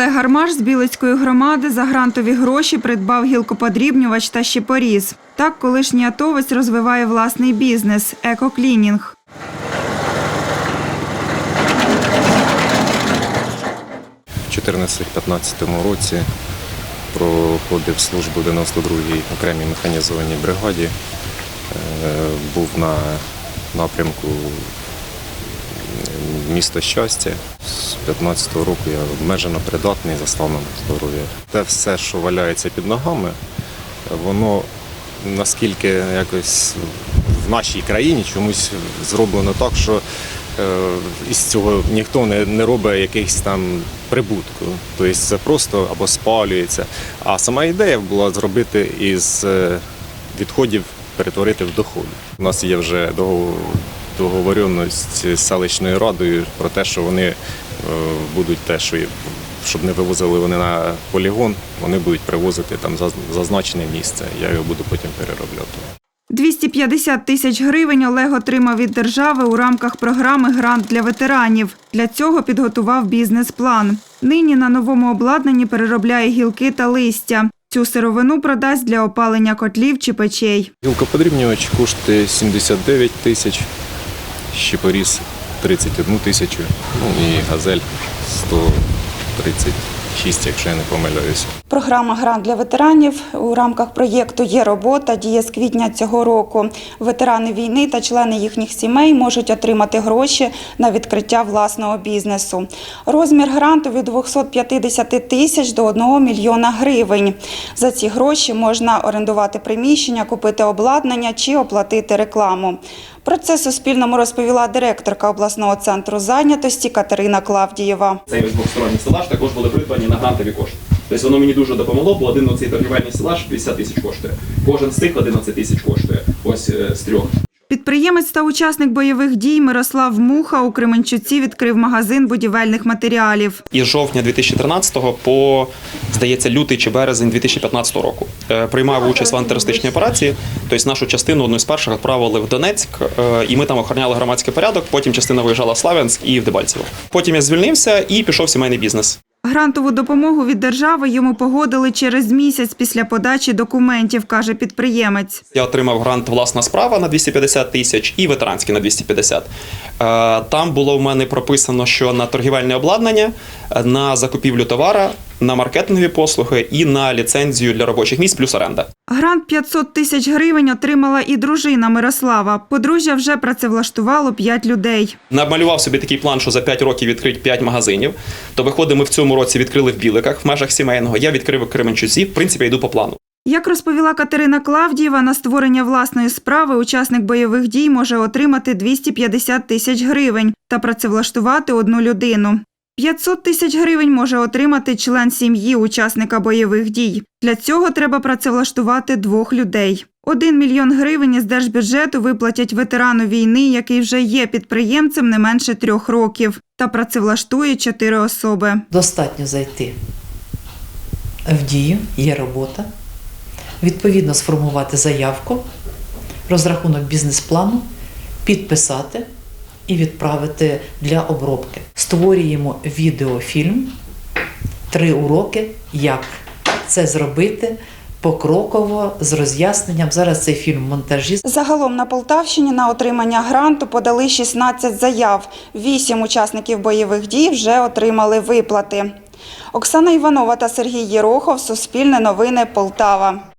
Олег Гармаш з Білицької громади за грантові гроші придбав гілкоподрібнювач та щепоріз. Так колишній атовець розвиває власний бізнес – екоклінінг. У 2014-2015 році проходив службу 92-й окремій механізованій бригаді. Е, Був на напрямку місто щастя. З 15-го року я обмежено придатний за станом здоров'я. Те все, що валяється під ногами, воно наскільки якось в нашій країні чомусь зроблено так, що е, із цього ніхто не, не робить якихось там прибутку. Тобто це просто або спалюється. А сама ідея була зробити із е, відходів перетворити в доходи. У нас є вже договор- договоренність з селищною радою про те, що вони е, будуть те, що щоб не вивозили вони на полігон, вони будуть привозити там зазначене місце. Я його буду потім переробляти. 250 тисяч гривень Олег отримав від держави у рамках програми «Грант для ветеранів». Для цього підготував бізнес-план. Нині на новому обладнанні переробляє гілки та листя. Цю сировину продасть для опалення котлів чи печей. Гілкоподрібнювач коштує 79 тисяч, щепоріз 31 тисячу, ну і газель 136, якщо я не помиляюся. Програма «Грант для ветеранів» у рамках проєкту «Є робота» діє з квітня цього року. Ветерани війни та члени їхніх сімей можуть отримати гроші на відкриття власного бізнесу. Розмір гранту від 250 тисяч до 1 мільйона гривень. За ці гроші можна орендувати приміщення, купити обладнання чи оплатити рекламу. Про це Суспільному розповіла директорка обласного центру зайнятості Катерина Клавдієва. Цей двосторонній стелаж також були придбані на грантові кошти. Тобто воно мені дуже допомогло, бо один оцей торгівельний стелаж 50 тисяч коштує. Кожен з тих 11 тисяч коштує. Ось е, з трьох. Підприємець та учасник бойових дій Мирослав Муха у Кременчуці відкрив магазин будівельних матеріалів. Із жовтня 2013 по, здається, лютий чи березень 2015 року е, приймав участь в антитерористичній операції. Тобто нашу частину одну з перших відправили в Донецьк, е, і ми там охороняли громадський порядок. Потім частина виїжджала в Славянськ і в Дебальцево. Потім я звільнився і пішов сімейний бізнес. Грантову допомогу від держави йому погодили через місяць після подачі документів, каже підприємець. Я отримав грант власна справа на 250 тисяч і ветеранський на 250. Е, Там було в мене прописано, що на торгівельне обладнання, е, на закупівлю товара, на маркетингові послуги і на ліцензію для робочих місць плюс оренда. Грант 500 тисяч гривень отримала і дружина Мирослава. Подружжя вже працевлаштувало 5 людей. Намалював собі такий план, що за 5 років відкрить 5 магазинів. То виходить, ми в цьому році відкрили в Біликах в межах сімейного. Я відкрив у Кременчуці. В принципі, я йду по плану. Як розповіла Катерина Клавдієва, на створення власної справи учасник бойових дій може отримати 250 тисяч гривень та працевлаштувати одну людину. 500 тисяч гривень може отримати член сім'ї учасника бойових дій. Для цього треба працевлаштувати двох людей. Один мільйон гривень із держбюджету виплатять ветерану війни, який вже є підприємцем не менше трьох років, та працевлаштує чотири особи. Достатньо зайти в дію, є робота, відповідно сформувати заявку, розрахунок бізнес-плану, підписати і відправити для обробки. Створюємо відеофільм, три уроки, як це зробити покроково з роз'ясненням. Зараз цей фільм в монтажі Загалом на Полтавщині на отримання гранту подали 16 заяв. Вісім учасників бойових дій вже отримали виплати. Оксана Іванова та Сергій Єрохов. Суспільне новини Полтава.